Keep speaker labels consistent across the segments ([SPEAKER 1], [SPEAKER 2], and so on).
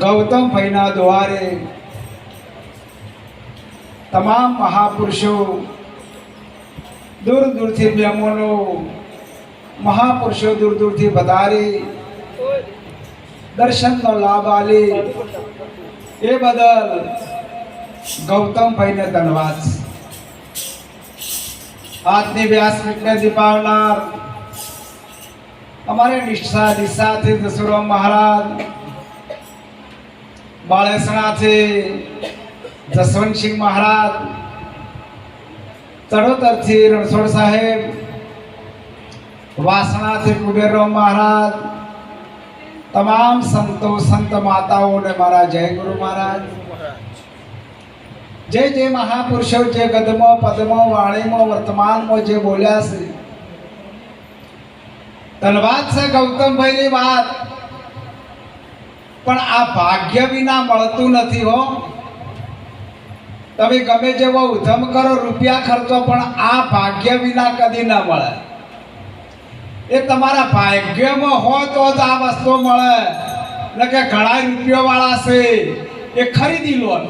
[SPEAKER 1] ગૌતમ ભાઈના દ્વારે તમામ મહાપુરુષો દૂર દૂરથી મહેમાનો મહાપુરુષો દૂર દૂરથી વધારી દર્શનનો લાભ આલી. એ બદલ ગૌતમભાઈને ધન્યવાદ. આજની વ્યાસપીઠને દીપાવનાર અમારે નિષ્ઠા દિશાથી દસુરામ મહારાજ બાળેસણાથી જસવંતસિંહ મહારાજ ચડોતરથી રણછોડ સાહેબ વાસણાથી કુબેરરાવ મહારાજ તમામ સંતો સંત માતાઓને મારા જય ગુરુ મહારાજ જે જે મહાપુરુષો જે ગદમાં પદમાં વાણીમાં વર્તમાનમાં જે બોલ્યા છે ધન્યવાદ છે ગૌતમભાઈની વાત પણ આ ભાગ્ય વિના મળતું નથી હો. તમે ગમે જેવો ઉધમ કરો, રૂપિયા ખર્ચો, પણ આ ભાગ્ય વિના કદી ના મળે. એ તમારા ભાગ્યમાં હોય તો જ આ વસ્તુ મળે. એટલે કે ઘણા રૂપિયા વાળા છે, એ ખરીદી લો.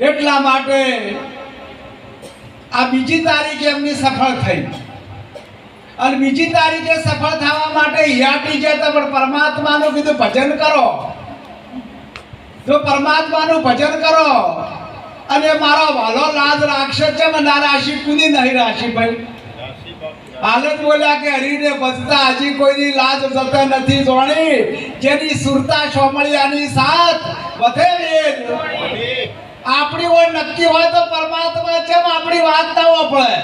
[SPEAKER 1] એટલા માટે આ બીજી તારીખે એમની સફળ થઈ. અને બીજી તારીખે સફળ થવા માટે હિયાટી જે તમે પરમાત્માનું કીધું, ભજન કરો. જો પરમાત્માનું ભજન કરો. અને મારો વાલો લાજ રાખશે છે ના રાશિ કુની નહીં રાશિ ભાઈ. હાલત બોલ્યા કે હરીને બચતા હજી કોઈની લાજ જતા નથી જોણી. જેની સુરતા સોમળિયાની સાથ વધે આપણી ઓર નક્કી હોય તો પરમાત્મા છે આપણી વાત ના વપડે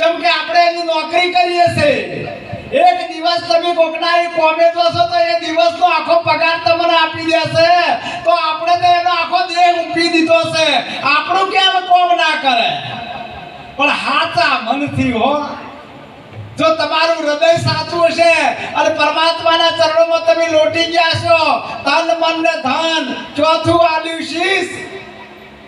[SPEAKER 1] જેમ કે આપણે એની નોકરી કરીએ છે એક દિવસ તમે કોકના એ કોમે જશો તો એ દિવસનો આખો પગાર તમને આપી દેશે. તો આપણે તો એનો આખો દેહ ઉપી દીધો છે. આપણું કેમ કોમ ના કરે? પણ હાચા મનથી હો. જો તમારું હૃદય સાચું હશે અને પરમાત્માના ચરણોમાં તમે લોટી ગયા છો, તન મન ને ધન ચોથું આ શીશ.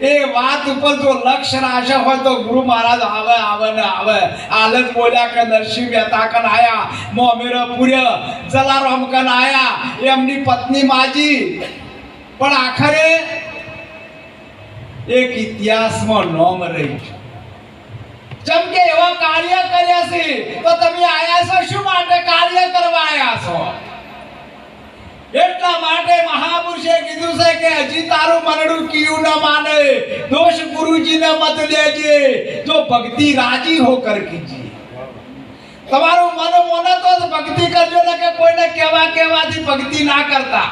[SPEAKER 1] એ વાત ઉપર જો લક્ષ્ય રાખે હોય તો ગુરુ મહારાજ આવે આવે ને આવે. આલત બોલ્યા કે નરસિંહ મહેતા કન આયા મોમેર પુર્ય, જલારામ કન આયા, એમની પત્ની માજી. પણ આખરે એક ઇતિહાસમાં નોમ રહી છે. જેમ કે એવા કાર્ય કર્યા છે, તો તમે આયા છો, શું માટે કાર્ય કરવા આયા છો? એટલા માટે મહાપુરુષે કીધું છે કે હજી તારું મનડું કીયું ન માને. દોષ ગુરુજીને મત દેજે. જો ભક્તિ રાજી હોકર કીજીએ તમારું મન મોને તો ભક્તિ કરજો ને કે કોઈને કેવા કેવાથી ભક્તિ ના કરતા.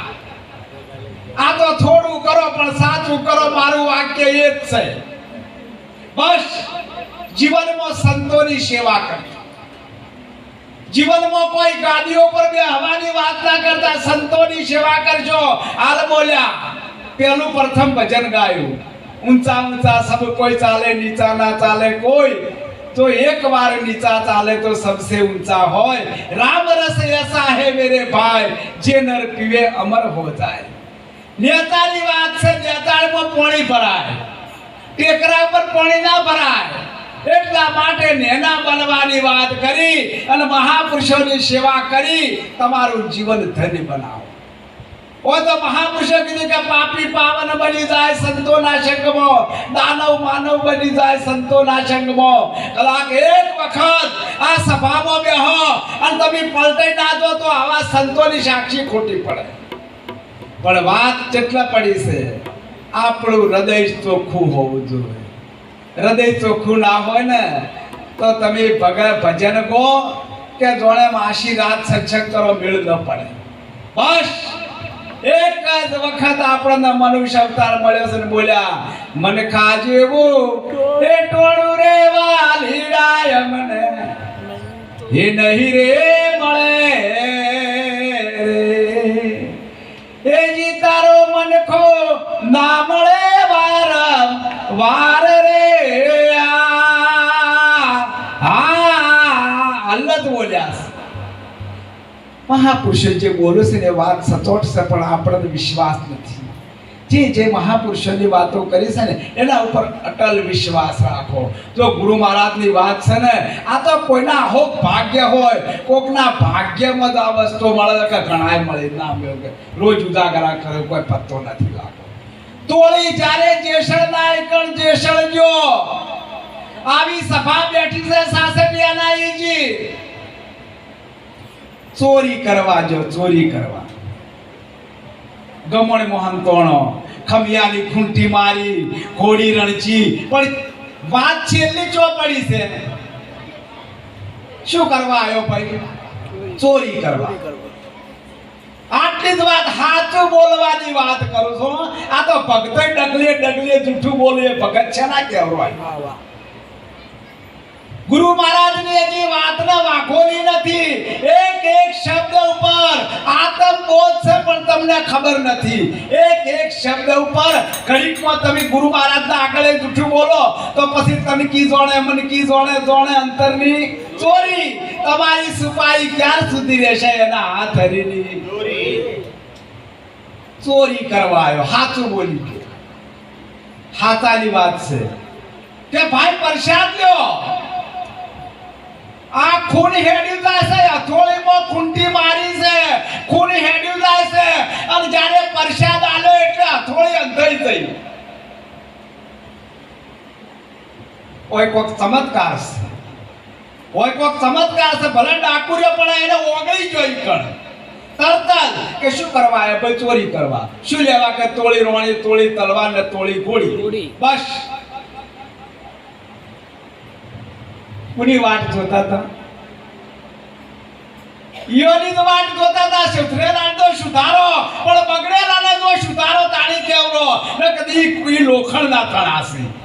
[SPEAKER 1] આ તો થોડું કરો પણ સાચું કરો, મારું વાક્ય એ જ છે. બસ જીવનમાં સંતોની સેવા કરજો. જીવનમાં કોઈ ગાડીઓ પર બે હવાની વાત ના કરતા સંતોની સેવા કરજો હાલ બોલ્યા પેલું પ્રથમ ભજન ગાયું ઊંચા ઊંચા સબ કોઈ ચાલે નીચા ના ચાલે કોઈ તો એક વાર નીચા ચાલે તો સબસે ઊંચા હોય રામ રસ ऐसा है मेरे भाई જે નર પીવે અમર હો જાય નેતાની વાત છે નેતાળમાં પાણી ભરાય ટેકરા પર પાણી ના ભરાય એટલા માટે નેના બનવાની વાત કરી અને મહાપુરુષોની સેવા કરી, તમારું જીવન ધન્ય બનાવો. ઓ તો મહાપુરુષો કીધું કે પાપી પાવન બની જાય સંતોના સંગમાં દાનવ માનવ બની જાય સંતોના સંગમાં કલાક એક વખત આ સભામાં બેહો અને તમે પલટાઈ ના દો તો આવા સંતોની સાક્ષી ખોટી પડે. પણ વાત કેટલા પડી છે? આપણું હૃદય ચોખ્ખું હોવું જોઈએ. હૃદય ચોખ્ખું ના હોય ને, તો તમે ભગ, ભજન કહો કે જોડે માસી રાત સત્સંગ કરો, મેળ ન પડે. બસ. એક જ વખત આપણને મનુષ્ય અવતાર મળ્યો છે ને બોલ્યા, મને ખાજેવું, એ ટોળું રે વાલીડાય મને. એ નહીં રે મહાપુરુષો જે બોલે છે ને વાત સચોટ પણ આપણને વિશ્વાસ નથી. જે જે મહાપુરુષોની વાતો કરી છે ને, એના ઉપર અટલ વિશ્વાસ રાખો. જો ગુરુ મહારાજની વાત છે ને, આ તો કોઈના હો ભાગ્ય હોય, કોકના ભાગ્યમાં જ આ વસ્તુ મળે કે ઘણાય મળે, ના મળે રોજ ઉદાગરા કરે, કોઈ પત્તો નથી લાગતો. તોળી જ્યારે જેસળ નાયકણ જેસળ જો આવી સભા બેઠી છે સાસડિયાના ઈજી. ચોરી કરવા જો ચોરી કરવા. ગમણ મોહન તોણો ખમિયાની ખૂંટી મારી ઘોડી રણચી પણ વાત છેલ્લી ચોપડી છે. શું કરવા આવ્યો ભાઈ? ચોરી કરવા. આટલી જ વાત સાચું બોલવાની વાત કરું છું આ તો ભગત ડગલે ડગલે જૂઠું બોલે ભગત છે ના કહેવાય. ગુરુ મહારાજ મહારાજની હજી વાતને વાઘોલી નથી. તમને ખબર નથી. એક એક શબ્દ ઉપર ઘડીકમાં તમે ગુરુ મહારાજના આગળ જૂઠું બોલો, તો પછી તમે કી જોણે, મને કી જોણે જોણે અંતરની ચોરી. તમારી સુપાઈ ક્યાં સુધી રહેશે? એના હાથ હરીની. ચોરી કરવા આવ્યો. સાચું બોલી ગયો હાચાની વાત છે. કે ભાઈ પ્રસાદ લ્યો. આ ખૂન હેડી છે હથોડીમાં ખૂંટી મારી છે. ખૂન હેડ્યું જાય છે અને જ્યારે પ્રસાદ આલ્યો એટલે હથોડી અંધાઈ ગઈ ઓય કોક ચમત્કાર છે. ઓય કોક ચમત્કાર છે ભલે ડાકુર્યો પણ એને ઓગળી જોઈ કણ. તરતાલ કે શું કરવા એ ભાઈ ચોરી કરવા. શું લેવા કે તોળી રોણી તોળી તલવાર ને તોળી ગોળી. બસ. કોની વાટ જોતા હતા ઈયોની તો વાટ જોતા હતા સુધરેલા તો સુધારો. પણ બગડેલાને તો સુધારો તાણી કેવડો? ને કદી કોઈ લોખંડના તણાશે અને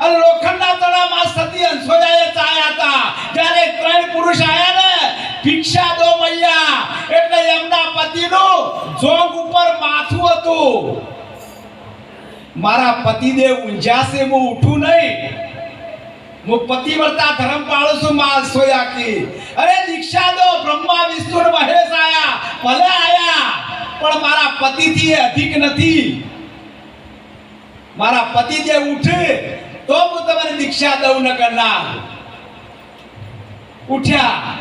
[SPEAKER 1] લોખંડના તળામાં સતી અંશોજાએ ચાયા હતા. ત્રણ પુરુષ આયા ને, ભિક્ષા દો મૈયા. એટલે એમના પતિનું જોગ ઉપર માથું હતું. મારા પતિદેવ ઊંઝ્યા છે, હું ઉઠું નહીં. હું પતિવ્રતા ધર્મ પાળું છું માં સોયા અરે દીક્ષા દો, બ્રહ્મા, વિષ્ણુ મહેશ આયા. ભલે આયા, પણ મારા પતિથી અધિક નથી. મારા પતિ જે ઉઠે તો હું તમારી દીક્ષા દઉં ન કરના ઉઠ્યા.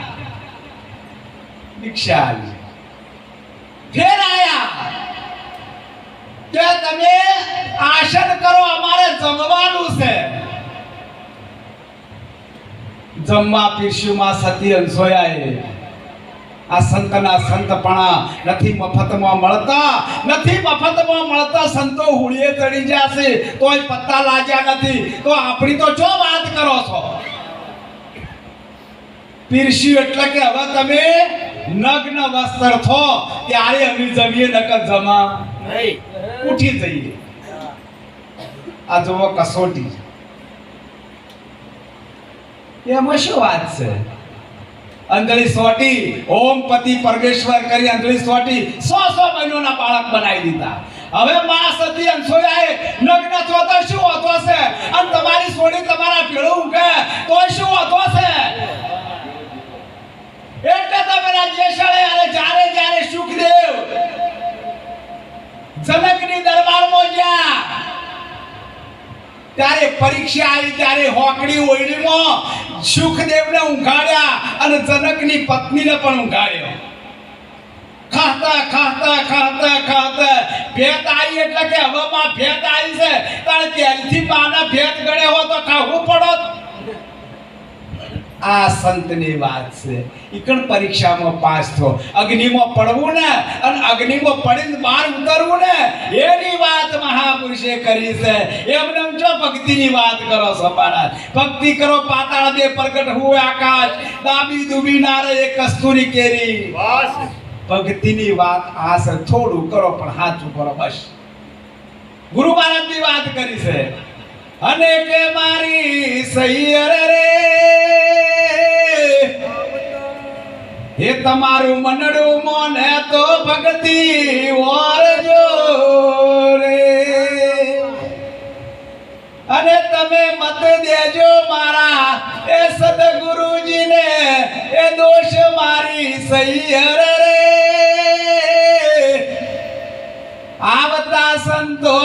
[SPEAKER 1] દીક્ષા ફેર આયા. કે તમે આસન કરો, અમારે જમવાનું છે. જમવા પીરસ્યુમાં સતી અંસોયાએ આ સંતના સંતપણા નથી મફતમાં મળતા નથી મફતમાં મળતા સંતો હુળીએ ચડી જશે તોય પત્તા લાગ્યા નથી. તો આપણી તો જો વાત કરો છો? પીરસ્યું એટલે કે હવે તમે નગ્ન વસ્ત્ર થો ત્યારે અમે જમીએ નકર જમા ઉઠી જઈએ. આ જુઓ કસોટી. એમાં શું વાત છે? અંજલિ સોટી, ઓમ પતિ પરમેશ્વર કરી અંજલિ સોટી, સો સો મહિનોના બાળક બનાવી દીધા. હવે મા સતી અંસોયાએ નગ્ન થો તો શું હોતો છે અને તમારી સોડી તમારા ભેળો ઊંઘે તો શું હોતો છે એટલે તમે રાજ્યશાળે અને જ્યારે જ્યારે સુખદેવ જનકની દરબારમાં ગયા, ત્યારે પરીક્ષા આવી, ત્યારે હોકડી ઓયડીમાં સુખદેવને ઉઘાડ્યા અને જનકની પત્નીને પણ ઉઘાડ્યો ખાતા ખાતા ખાતા ખાતા. ભેત આવી એટલે કે હવામાં ભેત આવી છે. તારે પહેલથી માના ભેત ગળે હો તો ખાવું પડો આ સંતની વાત છે. ઈકણ પરીક્ષામાં પાસ થો. અગ્નિમાં પડવું ને અને અગ્નિમાં પડીને બહાર ઉતરવું ને એની વાત મહાપુરુષે કરી છે. એમને એમ જો ભક્તિની વાત કરો છો મહારાજ. ભક્તિ કરો પાતાળ દે પ્રગટ હુએ આકાશ. દાબી દુબી નારે એ કસ્તુરી કેરી.
[SPEAKER 2] બસ.
[SPEAKER 1] ભક્તિની વાત આ છે. થોડું કરો પણ સાચું કરો બસ. ગુરુ મહારાજની વાત કરી છે. અને કે મારી સૈયર રે હે તમારું મનડું મોને તો ભક્તિ વારજો રે અને તમે મત દેજો મારા એ સદગુરુજીને, એ દોષ મારી સૈયર રે. આવતા સંતો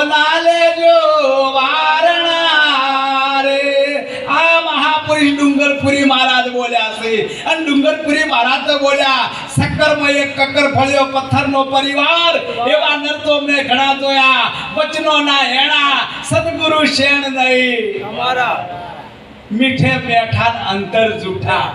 [SPEAKER 1] ડુંગરપુરી મહારાજ બોલ્યા શક્કરમાં એક કક્કર ફળ્યો પથ્થરનો પરિવાર. એવા નરતો મેં ઘણા જોયા વચનો ના હેણા સદગુરુ શેણ નહીં.
[SPEAKER 2] અમારા.
[SPEAKER 1] મીઠે બેઠા અંતર જૂઠા.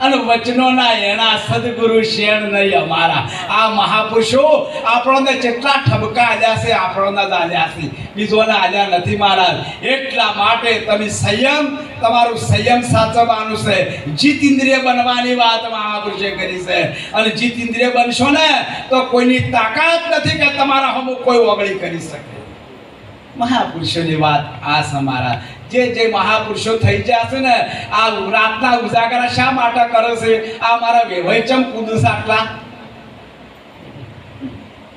[SPEAKER 1] અને વચનોના એના સદગુરુ શેણ નહીં અમારા. આ મહાપુરુષો આપણને કેટલા ઠબકા આલ્યા છે, આપણોના જ છે. બીજોના આલ્યા નથી મહારાજ. એટલા માટે તમે સંયમ, તમારું સંયમ સાચવવાનું છે. જીત ઇન્દ્રિય બનવાની વાત મહાપુરુષે કરી છે. અને જીત ઇન્દ્રિય બનશો ને, તો કોઈની તાકાત નથી કે તમારા હમું કોઈ ઓગળી કરી શકે. મહાપુરુષોની વાત આ સમારા. જે જે મહાપુરુષો થઈ ગયા છે ને આ રાતના ઉજાગરા શા માટે કરે છે? આ મારા વેવૈચમ કુદુસ આટલા?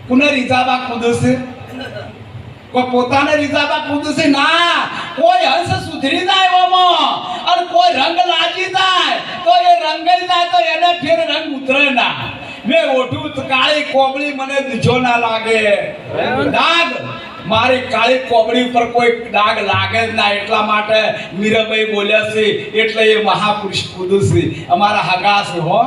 [SPEAKER 1] પુનઃ રીઝાબા કુદુસે કોઈ પોતાને રીઝાબા કુદુસે ના કોઈ હંસ સુધરી જાય ઓમાં અને કોઈ રંગ લાગી જાય તો એ રંગ જાય તો એને ફેર રંગ ઉતરે ના. મેં ઓઢું કાળી કોબળી મને દીજો ના લાગે. ડાગ મારી કાળી કોબળી ઉપર કોઈ ડાગ લાગે જ ના એટલા માટે મીરાબાઈ બોલ્યા છે, એટલે એ મહાપુરુષ કુદુસ અમારા હગા છે હો.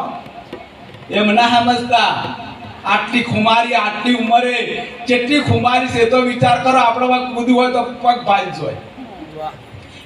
[SPEAKER 1] એમ ના સમજતા. આટલી ખુમારી, આટલી ઉંમરે જેટલી ખુમારી છે તો વિચાર કરો આપણો પગ કૂદવું હોય તો પગ ભાઈ હોય.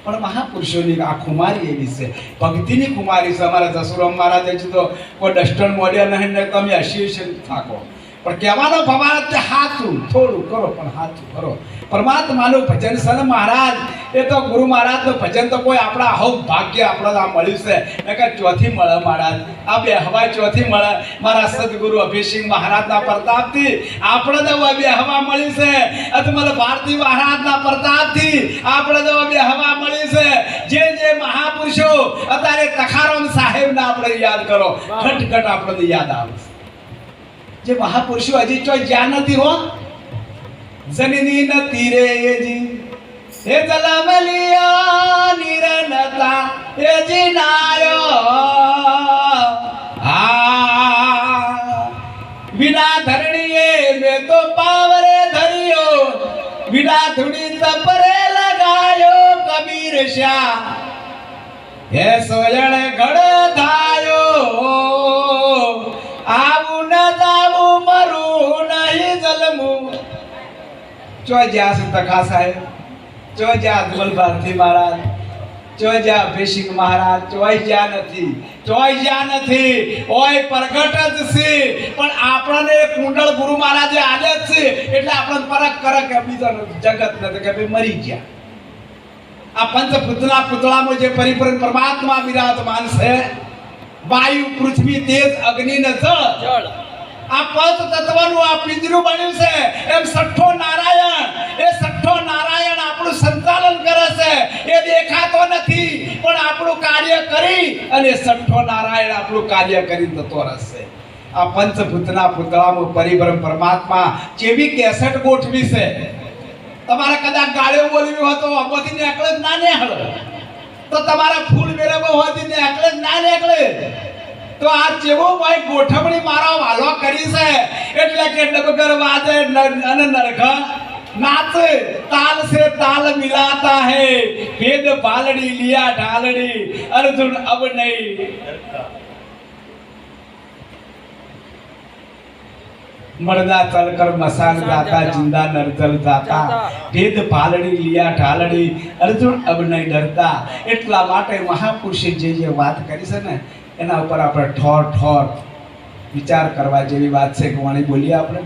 [SPEAKER 1] પણ મહાપુરુષોની આ ખુમારી એવી છે. ભક્તિની ખુમારી છે. અમારા જસુરામ મહારાજે છે તો કોઈ ડસ્ટન મોડ્યા નહીં ને તમે હસી થાકો. પણ કહેવાનો ભવાન તે હાથું થોડું કરો પણ હાથું કરો. પરમાત્માનું ભજન છે ને મહારાજ એ તો ગુરુ મહારાજનું ભજન તો કોઈ આપણા હવ ભાગ્ય આપણે આ મળ્યું છે. નકર ચોથી મળે મહારાજ. આ બે હવા ચોથી મળે. મારા સદગુરુ અભિષેક મહારાજના પ્રતાપથી આપણે તો બે હવા મળી છે. અજમલ ભારતી મહારાજના પ્રતાપથી આપણે તો બે હવા મળી છે. જે જે મહાપુરુષો અત્યારે તખારામ સાહેબના આપણે યાદ કરો. ખટખટ આપણને યાદ આવે છે. જે મહાપુરુષો હજી ચોય જ્યાં નથી હો જનની નથી રે જી હે જલમલિયા નિરનતા એ જી નાયો હા વિના ધરણીએ મેં તો પાવરે ધર્યો વિના ધૂણી તપરે લગાયો કબીર શા હે સોયણ ચો જ્યાં છે તખા સાહેબ ચો જ્યાં અજમલ ભારતી મહારાજ ચો જ્યાં અભિષેક મહારાજ ચોય જ્યાં નથી ચોય જ્યાં નથી ઓય પ્રગટ જ છે પણ આપણને કુંડળ ગુરુ મહારાજે આલે જ છે એટલે આપણને પરખ કરે કે બીજા જગત નથી, કે ભાઈ મરી ગયા. આ પંચ પુતળા પુતળામાં જે પરિપૂર્ણ પરમાત્મા વિરાજમાન છે, વાયુ, પૃથ્વી, તેજ, અગ્નિ ને જળ.
[SPEAKER 2] જળ.
[SPEAKER 1] આ પંચ તત્વનું આ પિંજરું બન્યું છે. એમ સઠ્ઠો નારાયણ. એ સઠ્ઠો નારાયણ આપણું સંચાલન કરે છે. એ દેખાતો નથી, પણ આપણું કાર્ય કરી અને સઠ્ઠો નારાયણ આપણું કાર્ય કરી જતો રહેશે. આ પંચભૂતના પુતળામાં પરિભ્રમ પરમાત્મા જેવી કેસેટ ગોઠવી છે. તમારે કદાચ ગાળ્યો બોલવી હોય તો અમોથી નીકળે ના નીકળે. તો તમારા ફૂલ મેળવવો હોય તો નીકળે ના નીકળે. તો આ જેવો ભાઈ ગોઠવણી મારા વાલો કરી છે? એટલે કે ડબગર વાજે અને નરખ નાચ તાલ સે તાલ મિલાતા હે ભેદ પાલડી લિયા ઢાલડી અર્જુન અબ નહીં. મળદા તલકર મસાન દાતા જિંદા નરતલ દાતા ભેદ પાલડી લિયા ઢાલડી અર્જુન અબ નહીં ડરતા. એટલા માટે મહાપુરુષે જે જે વાત કરી છે ને એના ઉપર આપણે ઠોર ઠોર વિચાર કરવા જેવી વાત છે કે વાણી બોલીએ આપણે?